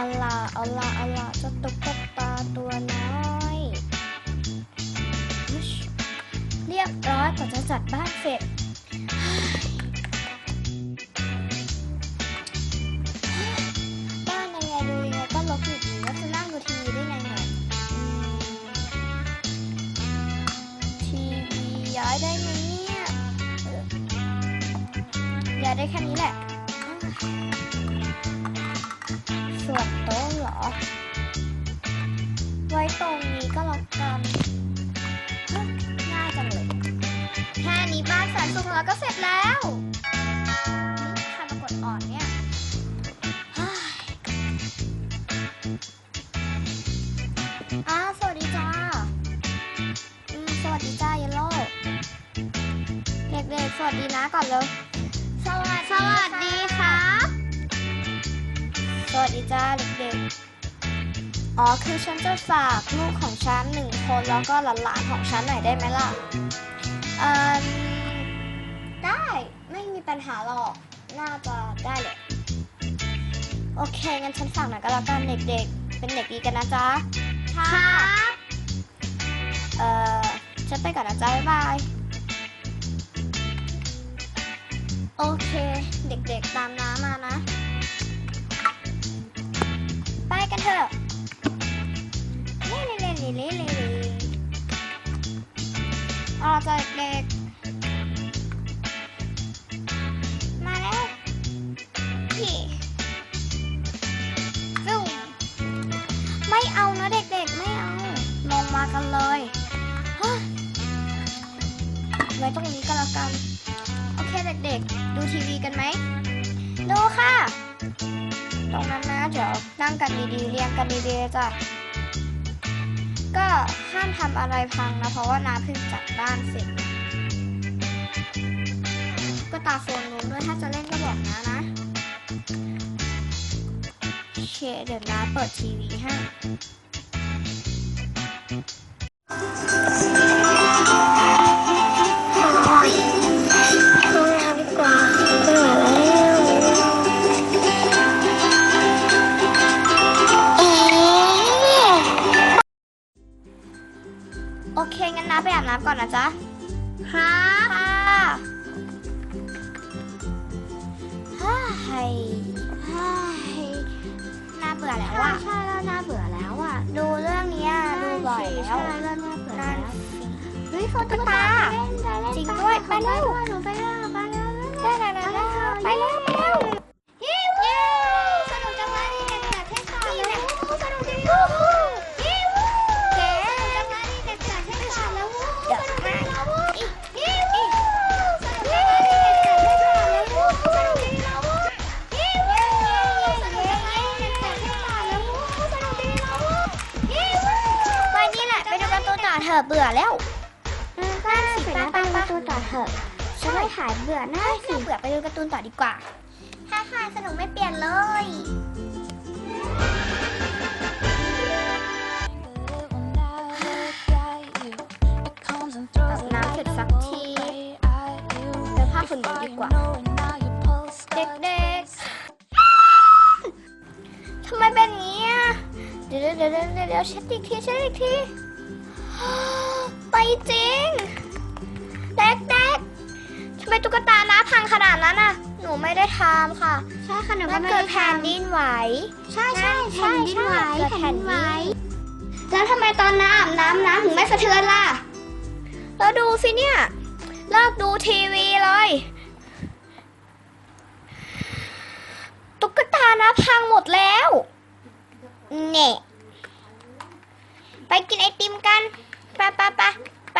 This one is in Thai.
อล่ะเอล่ะเอล่ะเจะตุ๊กตาตัวน้อย เรียบร้อยกว่าจะจัดบ้านเสร็จบ้านยังไงดูยังไงก็ลกอยู่ดีแล้วจะนั่งดูทีวีได้ยังไงทีวีย้ายได้ไหมเนี่ยย้ายได้แค่นี้แหละ นโต๊ะเหรอ ไว้ตรงนี้ก็แล้วกันง่ายจังเลย แค่นี้บ้านแสนสุขของเราก็เสร็จแล้วนี่ใครมากดอ่อนเนี่ยอ้าวสวัสดีจ้า อืม สวัสดีจ้าเยลโล่เด็กๆสวัสดีนะก่อนเลยสวัสดีสวัสดีครับส วัสดีจ้าเด็กๆ อ๋อคือฉันจะฝากลูกของฉันหนึ่งคนแล้วก็หลานๆของฉันหน่อยได้ไหมล่ะอ่อได้ไม่มีปัญหาหรอก น่าจะได้เลย โอเค งั้นฉันฝากหน่อยก็แล้วกันเด็กๆ เป็นเด็กดีกันนะจ๊ะครับเอ่อฉันไปก่อนนะจ๊ะบ๊ายบาย โอเค เด็กๆตามน้ำมานะ เถอะเล่เล่เล่เล่เล่เล่เล่เอาละจ้ะเด็กมาแล้วพี่ฟิวไม่เอานะเด็กๆ ไม่เอา ลงมากันเลยฮะไว้ตรงนี้ก็แล้วกัน โอเคเด็กๆ ดูทีวีกันไหมดูค่ะ ตรงนั้นนะเดี๋ยวนั่งกันดีๆเรียงกันดีๆจ้ะก็ห้ามทำอะไรพังนะ เพราะว่าน้าเพิ่งจัดบ้านเสร็จก็ตาโฟนนู้นด้วยถ้าจะเล่นก็บอกนะนะโอเคเดี๋ยวน้าเปิดทีวีให้ อาบน้ำก่อนนะจ๊ะ ครับค่ะฮ่าไฮฮ่าไฮน่าเบื่อแล้วใช่อะใช่แล้วน่าเบื่อแล้วอะดูเรื่องเนี้ยดูบ่อยแล้ว ใช่เริ่มน่าเบื่อนั่นแล้วสิเฮ้ยโฟนตุ๊ตุ๊กกตาตาไปเล่นไปเล่นจริงด้วยไปเร็ว หนูไปเล่นไปเล่นได้ได้ได้ได้ไปเร็วไปเร็ว ถอะเบื่อแล้วก็สิปไปไปดูการ์ตูนต่อเถอะฉันไม่หายเบื่อหน้าเฮ้ยสิน่าเบื่อไปดูการ์ตูนต่อดีกว่าฮ่าฮ่าสนุกไม่เปลี่ยนเลยอาบน้ำเสร็จสักทีเดินผ้าฝุ่นหนีดีกว่า เด็กๆทำไมเป็นอย่างนี้อะเดี๋ยวเดี๋ยวเดี๋ยวเดี๋ยวเช็ดอีกทีเช็ดอีกที ไปจริงเด็กๆทำไมตุ๊กตาน้าพังขนาดนั้นอะ หนูไม่ได้ทำค่ะใช่ค่ะหนูก็มันไม่เกิได้ดแผ่นดินไหว ใช่ใช่ใช่แผ่นดินไหวใช่แผ่นดินไหว แล้วทำไมตอนน้าอาบน้ำน้ำถึงไม่สะเทือนล่ะ แล้วดูสิเนี่ย เลิกดูทีวีเลยตุ๊กตานะพังหมดแล้ว เน่ไปกินไอติมกัน ไปไปไป